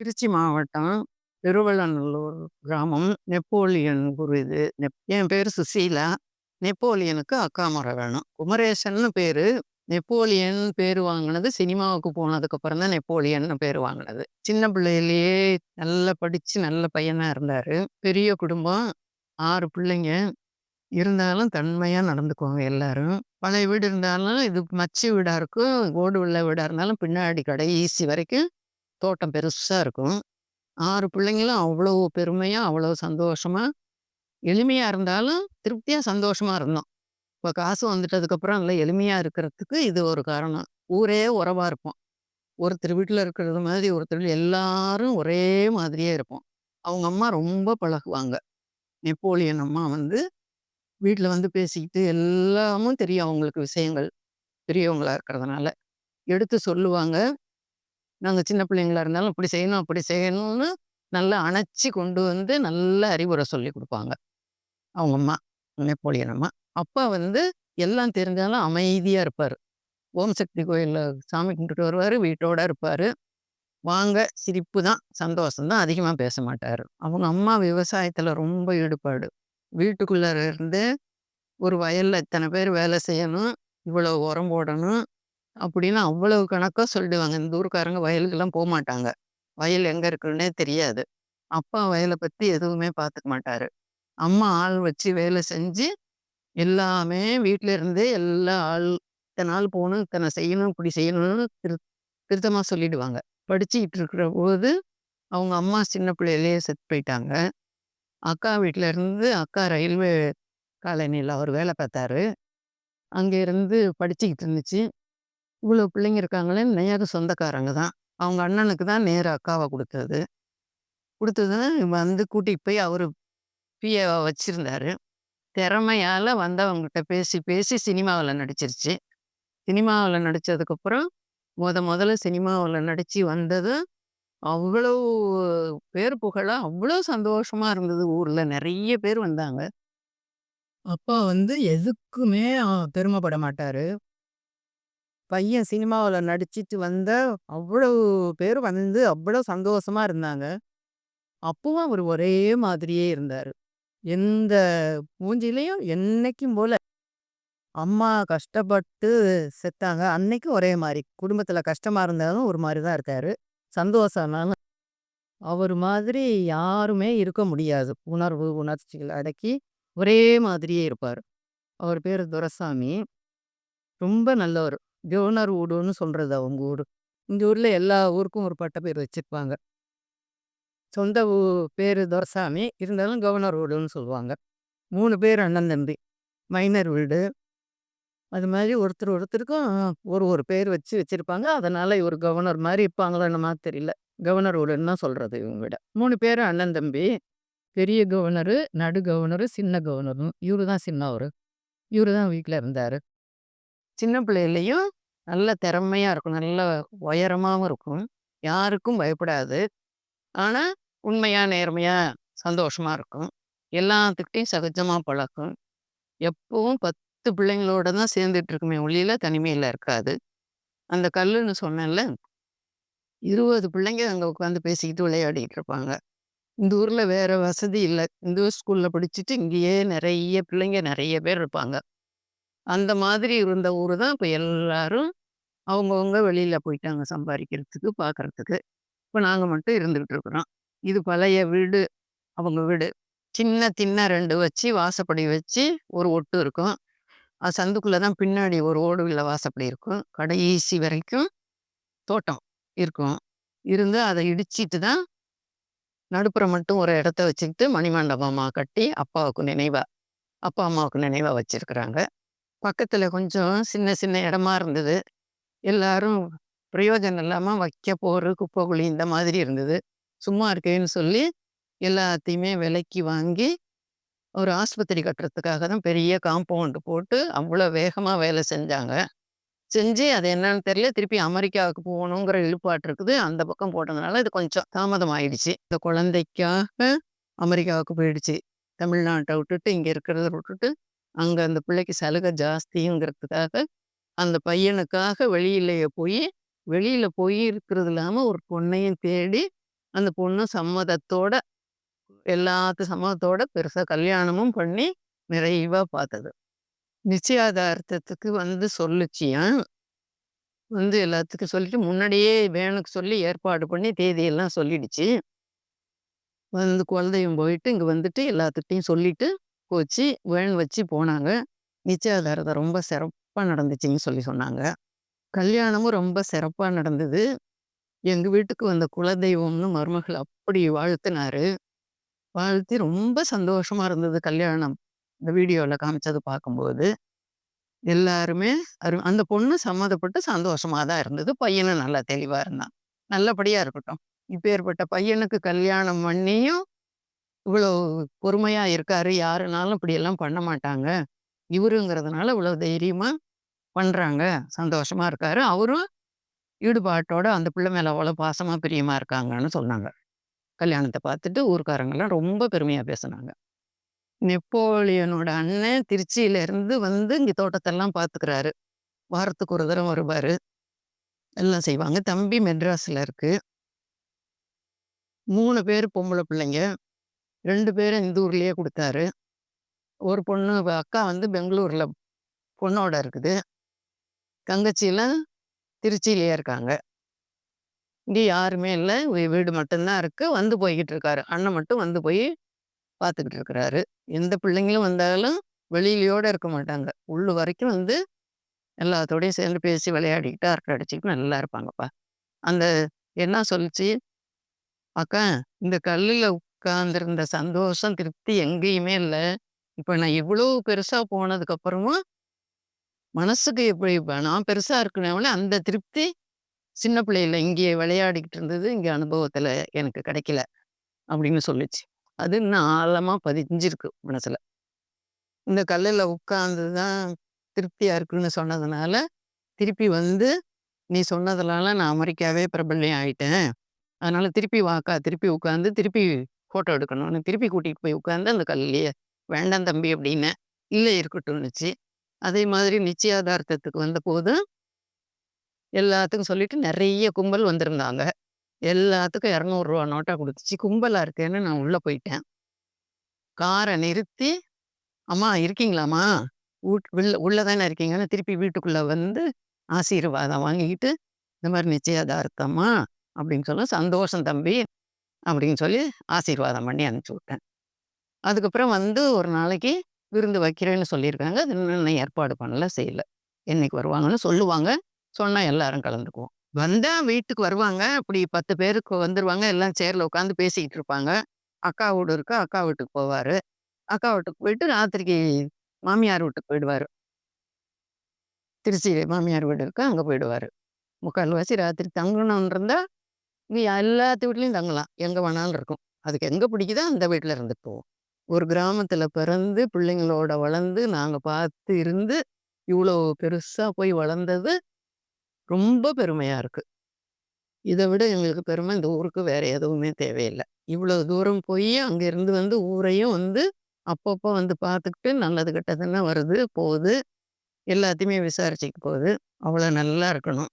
திருச்சி மாவட்டம், திருவள்ளநல்லூர் கிராமம். நெப்போலியன் குரு இது. நெப் என் பேர் சுசீலா. நெப்போலியனுக்கு அக்கா முறை வேணும். குமரேசன்னு பேர் நெப்போலியன் பேர் வாங்கினது சினிமாவுக்கு போனதுக்கப்புறம் தான் நெப்போலியன்னு பேர் வாங்கினது சின்ன பிள்ளையிலேயே நல்லா படித்து நல்ல பையனாக இருந்தார் பெரிய குடும்பம். ஆறு பிள்ளைங்க. இருந்தாலும் தன்மையாக நடந்துக்குவாங்க எல்லாரும். பழைய வீடு இருந்தாலும் இது மச்சு வீடாக இருக்கும். ஓடு உள்ள வீடாக இருந்தாலும் பின்னாடி கடைசி வரைக்கும் தோட்டம் பெருசாக இருக்கும். ஆறு பிள்ளைங்களும் அவ்வளோ பெருமையாக அவ்வளோ சந்தோஷமாக எளிமையாக இருந்தாலும் திருப்தியாக சந்தோஷமாக இருந்தோம். இப்போ காசு வந்துட்டதுக்கப்புறம் நல்லா எளிமையாக இருக்கிறதுக்கு இது ஒரு காரணம். ஊரே உறவாக இருப்போம். ஒருத்தர் வீட்டில் இருக்கிறது மாதிரி ஒருத்தர் எல்லாரும் ஒரே மாதிரியே இருப்போம். அவங்க அம்மா ரொம்ப பழகுவாங்க. நெப்போலியன் அம்மா வந்து வீட்டில் வந்து பேசிக்கிட்டு எல்லாமும் தெரியும் அவங்களுக்கு விஷயங்கள். பெரியவங்களா இருக்கிறதுனால. எடுத்து சொல்லுவாங்க. நாங்கள் சின்ன பிள்ளைங்களா இருந்தாலும் இப்படி செய்யணும், அப்படி செய்யணும்னு நல்லா அணைச்சி கொண்டு வந்து நல்ல அறிவுரை சொல்லிக் கொடுப்பாங்க அவங்க அம்மா. நெப்போலியன் அம்மா. அப்பா வந்து எல்லாம் தெரிஞ்சாலும் அமைதியாக இருப்பார் ஓம் சக்தி கோயிலில் சாமி கும்பிட்டுட்டு வருவார் வீட்டோட இருப்பார் வாங்க சிரிப்பு தான், சந்தோஷந்தான் அதிகமாக பேச மாட்டார் அவங்க அம்மா விவசாயத்தில் ரொம்ப ஈடுபாடு. வீட்டுக்குள்ளே இருந்து ஒரு வயலில் இத்தனை பேர் வேலை செய்யணும். இவ்வளோ உரம் போடணும். அப்படின்னு அவ்வளவு கணக்கா சொல்லிடுவாங்க. இந்த ஊருக்காரங்க வயலுக்கெல்லாம் போக மாட்டாங்க வயல் எங்க இருக்குன்னே தெரியாது. அப்பா வயல பத்தி எதுவுமே பார்த்துக்க மாட்டாரு. அம்மா ஆள் வச்சு வேலை செஞ்சு, எல்லாமே வீட்ல இருந்தே எல்லா ஆள் இத்தன ஆள் போணும், இத்தன செய்யணும், இப்படி செய்யணும்னு திரு திருத்தமா சொல்லிடுவாங்க. படிச்சுக்கிட்டு இருக்கிறபோது, அவங்க அம்மா சின்ன பிள்ளையிலேயே செத்து போயிட்டாங்க. அக்கா வீட்ல இருந்து அக்கா ரயில்வே காலனியில் அவரு வேலை பார்த்தாரு. அங்கே இருந்து படிச்சுக்கிட்டு இருந்துச்சு. இவ்வளோ பிள்ளைங்க இருக்காங்களேன்னு நேர சொந்தக்காரங்க தான். அவங்க அண்ணனுக்கு தான் நேர அக்காவை கொடுத்தது கொடுத்ததுன்னு வந்து கூட்டிகிட்டு போய் அவர் பிஏவை வச்சிருந்தாரு. திறமையால் வந்தவங்ககிட்ட பேசி, பேசி சினிமாவில் நடிச்சிருச்சு. சினிமாவில் நடித்ததுக்கப்புறம் முத முதல்ல சினிமாவில் நடித்து வந்தது, அவ்வளோ பேர் புகழாக அவ்வளோ சந்தோஷமாக இருந்தது ஊரில் நிறைய பேர் வந்தாங்க. அப்பா வந்து எதுக்குமே பெருமைப்பட மாட்டார் பையன் சினிமாவில் நடிச்சிட்டு வந்த அவ்வளவு பேர் வந்து அவ்வளோ சந்தோஷமா இருந்தாங்க. அப்பவும் அவர் ஒரே மாதிரியே இருந்தாரு. எந்த மூஞ்சிலையும் என்னைக்கும் போல. அம்மா கஷ்டப்பட்டு செத்தாங்க. அன்னைக்கும் ஒரே மாதிரி குடும்பத்துல கஷ்டமா இருந்தாலும் ஒரு மாதிரி தான் இருக்காரு. சந்தோஷம்னாலும் அவர் மாதிரி யாருமே இருக்க முடியாது. உணர்வு, உணர்ச்சிகளை அடக்கி ஒரே மாதிரியே இருப்பார் அவர் பேரு துரசாமி ரொம்ப நல்லவர் கவர்னர் ஊடுன்னு சொல்கிறது அவங்க ஊர் இந்த ஊரில் எல்லா ஊருக்கும் ஒரு பட்ட பேர் வச்சுருப்பாங்க சொந்த ஊ பேரு துரசாமி இருந்தாலும் கவர்னர் ஊடுன்னு சொல்லுவாங்க. மூணு பேர் அண்ணன், தம்பி. மைனர் வீடு. அது மாதிரி ஒருத்தர் ஒருத்தருக்கும் ஒரு ஒரு பேர் வச்சு வச்சுருப்பாங்க அதனால் இவர் கவர்னர் மாதிரி இருப்பாங்களோ என்னமா தெரியல. கவர்னர் ஊடுன்னு தான் சொல்கிறது இவங்க மூணு பேர் அண்ணன், தம்பி. பெரிய கவர்னரு, நடு கவர்னரு, சின்ன கவர்னரும் இவரு தான் சின்னவர் இவரு தான் வீட்டில் இருந்தார் சின்ன பிள்ளையிலையும் நல்ல திறமையாக இருக்கும். நல்ல உயரமாகவும் இருக்கும். யாருக்கும் பயப்படாது. ஆனால் உண்மையாக நேர்மையாக சந்தோஷமாக இருக்கும். எல்லாத்துக்கிட்டையும் சகஜமாக பழகும். எப்பவும் 10 பிள்ளைங்களோட தான் சேர்ந்துட்டு இருக்குமே தனிமையில் இருக்காது. அந்த கல்லுன்னு சொன்னேன்ல. 20 பிள்ளைங்க அங்கே உட்காந்து பேசிக்கிட்டு விளையாடிட்டு இருப்பாங்க. இந்த ஊரில் வேறு வசதி இல்லை இந்த ஊர் படிச்சுட்டு இங்கேயே நிறைய பிள்ளைங்க நிறைய பேர் இருப்பாங்க. அந்த மாதிரி இருந்த ஊர் தான் இப்போ எல்லாரும் அவங்கவுங்க வெளியில் போயிட்டாங்க சம்பாதிக்கிறதுக்கு பார்க்குறதுக்கு இப்போ நாங்கள் மட்டும் இருந்துக்கிட்டு இருக்கிறோம். இது பழைய வீடு. அவங்க வீடு. சின்ன தின்ன ரெண்டு வச்சு, வாசப்படி வச்சு, ஒரு ஒட்டு இருக்கும். அது சந்துக்குள்ளே தான் பின்னாடி ஒரு ஓடுவில் வாசப்படி இருக்கும். கடைசி வரைக்கும் தோட்டம் இருக்கும். இருந்து அதை இடிச்சிட்டு தான் நடுப்புற மட்டும் ஒரு இடத்த வச்சுக்கிட்டு மணிமண்டபமாக கட்டி அப்பாவுக்கு நினைவாக அப்பா, அம்மாவுக்கு நினைவாக வச்சுருக்குறாங்க பக்கத்தில் கொஞ்சம் சின்ன சின்ன இடமா இருந்தது. எல்லாரும் பிரயோஜனம் இல்லாமல் வைக்க போகிற குப்பை குழி இந்த மாதிரி இருந்தது. சும்மா இருக்கேன்னு சொல்லி எல்லாத்தையுமே விலைக்கு வாங்கி, ஒரு ஆஸ்பத்திரி கட்டுறதுக்காக தான் பெரிய காம்பவுண்ட் போட்டு அவ்வளோ வேகமாக வேலை செஞ்சாங்க. செஞ்சு அது என்னன்னு தெரியல. திருப்பி அமெரிக்காவுக்கு போகணுங்கிற இழுப்பாட்டு இருக்குது. அந்த பக்கம் போட்டதுனால இது கொஞ்சம் தாமதம் ஆயிடுச்சு. இந்த குழந்தைக்காக அமெரிக்காவுக்கு போயிடுச்சு. தமிழ்நாட்டை விட்டுட்டு, இங்கே இருக்கிறத விட்டுட்டு, அங்கே அந்த பிள்ளைக்கு சலுகை ஜாஸ்திங்கிறதுக்காக, அந்த பையனுக்காக வெளியிலேயே போய் வெளியில் போய் இருக்கிறது இல்லாமல் ஒரு பொண்ணையும் தேடி, அந்த பொண்ணு சம்மதத்தோட எல்லாத்து சம்மதத்தோட பெருசாக கல்யாணமும் பண்ணி நிறைவாக பார்த்தது. நிச்சயதார்த்தத்துக்கு வந்து சொல்லுச்சியாம். வந்து எல்லாத்துக்கும் சொல்லிட்டு முன்னாடியே வேனுக்கு சொல்லி ஏற்பாடு பண்ணி தேதியெல்லாம் சொல்லிடுச்சு. வந்து குழந்தையும் போயிட்டு இங்கே வந்துட்டு எல்லாத்துக்கிட்டையும் சொல்லிட்டு போச்சு. வேன் வச்சு போனாங்க. நிச்சயதார்த்தம் ரொம்ப சிறப்பா நடந்துச்சுன்னு சொல்லி சொன்னாங்க. கல்யாணமும் ரொம்ப சிறப்பா நடந்தது. எங்க வீட்டுக்கு வந்த குலதெய்வம்னு மருமகள் அப்படி வாழ்த்துனாரு. வாழ்த்தி ரொம்ப சந்தோஷமா இருந்தது கல்யாணம். இந்த வீடியோவில் காமிச்சது பார்க்கும்போது. எல்லாருமே அரு அந்த பொண்ணு சம்மதப்பட்டு சந்தோஷமா தான் இருந்தது. பையனும் நல்லா தெளிவா இருந்தான். நல்லபடியா இருக்கட்டும். இப்பேற்பட்ட பையனுக்கு கல்யாணம் பண்ணியும், இவ்வளோ பொறுமையாக இருக்காரு. யாருனாலும் இப்படியெல்லாம் பண்ண மாட்டாங்க. இவருங்கிறதுனால இவ்வளோ தைரியமாக பண்ணுறாங்க சந்தோஷமாக இருக்காரு. அவரும் ஈடுபாட்டோட அந்த பிள்ளை மேலே அவ்வளோ பாசமாக பிரியமாக இருக்காங்கன்னு சொன்னாங்க. கல்யாணத்தை பார்த்துட்டு ஊர்க்காரங்கெல்லாம் ரொம்ப பெருமையாக பேசுனாங்க. நெப்போலியனோட அண்ணன் திருச்சியிலேருந்து வந்து இங்கே தோட்டத்தெல்லாம் பார்த்துக்கிறாரு. வாரத்துக்கு ஒரு தரம் வருவார் எல்லாம் செய்வாங்க. தம்பி மெட்ராஸில் இருக்குது மூணு பேர் பொம்பளை பிள்ளைங்க. ரெண்டு பேரும் இந்த ஊர்லேயே கொடுத்தாரு ஒரு பொண்ணு அக்கா வந்து பெங்களூரில் பொண்ணோட இருக்குது. தங்கச்சியில் திருச்சியிலேயே இருக்காங்க. இங்கே யாருமே இல்லை வீடு மட்டும்தான் இருக்குது வந்து போய்கிட்டு இருக்காரு. அண்ணன் மட்டும் வந்து போய் பார்த்துக்கிட்டு இருக்கிறாரு. எந்த பிள்ளைங்களும் வந்தாலும் வெளியிலையோடு இருக்க மாட்டாங்க. உள்ள வரைக்கும் வந்து எல்லாத்தோடையும் சேர்ந்து பேசி விளையாடிக்கிட்டு, அரட்டை அடிச்சுக்கிட்டு நல்லா இருப்பாங்கப்பா. அந்த என்ன சொல்லுச்சு, "அக்கா இந்த கல்லில் உட்கார்ந்துருந்த சந்தோஷம், திருப்தி எங்கேயுமே இல்லை இப்போ நான் இவ்வளோ பெருசாக போனதுக்கப்புறமும் மனசுக்கு எப்படி நான் பெருசாக இருக்கணும்ல அந்த திருப்தி சின்ன பிள்ளையில இங்கே விளையாடிக்கிட்டு இருந்தது, இங்கே அனுபவத்தில் எனக்கு கிடைக்கல." அப்படின்னு சொல்லுச்சு. அது இன்னும் ஆழமாக பதிஞ்சிருக்கு மனசில் இந்த கல்லில் உட்கார்ந்து தான் திருப்தியாக இருக்குன்னு சொன்னதுனால, திருப்பி வந்து, "நீ சொன்னதுனால நான் அமெரிக்காவே பிரபல்யம் ஆயிட்டேன். அதனால திருப்பி வாக்கா, திருப்பி உட்காந்து திருப்பி ஃபோட்டோ எடுக்கணும்னு" திருப்பி கூட்டிட்டு போய் உட்கார்ந்து அந்த கல்லையே "வேண்டாம் தம்பி" அப்படின்னு இல்லை இருக்கட்டும்னுச்சு." அதே மாதிரி நிச்சயதார்த்தத்துக்கு வந்தபோது எல்லாத்துக்கும் சொல்லிட்டு நிறைய கும்பல் வந்திருந்தாங்க. எல்லாத்துக்கும் இரநூறுவா நோட்டா குடுத்துச்சு. கும்பலா இருக்கேன்னு நான் உள்ள போயிட்டேன். கார நிறுத்தி, "அம்மா இருக்கீங்களாம்மா? வீட்டு உள்ள உள்ளே தானே இருக்கீங்கன்னு" திருப்பி வீட்டுக்குள்ள வந்து ஆசீர்வாதம் வாங்கிக்கிட்டு, "இந்த மாதிரி நிச்சயதார்த்தம்மா" அப்படின்னு சொல்ல, "சந்தோஷம் தம்பி" அப்படின்னு சொல்லி ஆசீர்வாதம் பண்ணி அனுப்பிச்சி விட்டேன். அதுக்கப்புறம் வந்து ஒரு நாளைக்கு விருந்து வைக்கிறேன்னு சொல்லியிருக்காங்க. அது இன்னும் ஏற்பாடு பண்ணல, செய்யல. என்னைக்கு வருவாங்கன்னு சொல்லுவாங்க. சொன்னால் எல்லாரும் கலந்துக்குவோம். வந்தால் வீட்டுக்கு வருவாங்க. அப்படி 10 பேருக்கு வந்துருவாங்க. எல்லாம் சேரில் உட்காந்து பேசிக்கிட்டு இருப்பாங்க. அக்கா வீடு இருக்கு. அக்கா வீட்டுக்கு போவார் அக்கா வீட்டுக்கு போயிட்டு ராத்திரிக்கு மாமியார் வீட்டுக்கு போயிடுவார் திருச்சி மாமியார் வீடு இருக்கு. அங்கே போயிடுவாரு. முக்கால்வாசி ராத்திரி தங்கணும்னு இங்கே எல்லாத்து வீட்லேயும் தங்கலாம். எங்கே வேணாலும் இருக்கும். அதுக்கு எங்கே பிடிக்குதோ அந்த வீட்டில் இருந்துட்டு போவோம். ஒரு கிராமத்தில் பிறந்து, பிள்ளைங்களோட வளர்ந்து, நாங்கள் பார்த்து இருந்து, இவ்வளோ பெருசாக போய் வளர்ந்தது ரொம்ப பெருமையாக இருக்குது இதை விட எங்களுக்கு பெருமை இந்த ஊருக்கு வேறு எதுவுமே தேவையில்லை இவ்வளோ தூரம் போய் அங்கே இருந்து வந்து ஊரையும் வந்து அப்பப்போ வந்து பார்த்துக்கிட்டு, நல்லது கெட்டதுன்னா வருது, போகுது. எல்லாத்தையுமே விசாரிச்சுக்கு போகுது. அவ்வளோ நல்லா இருக்கணும்.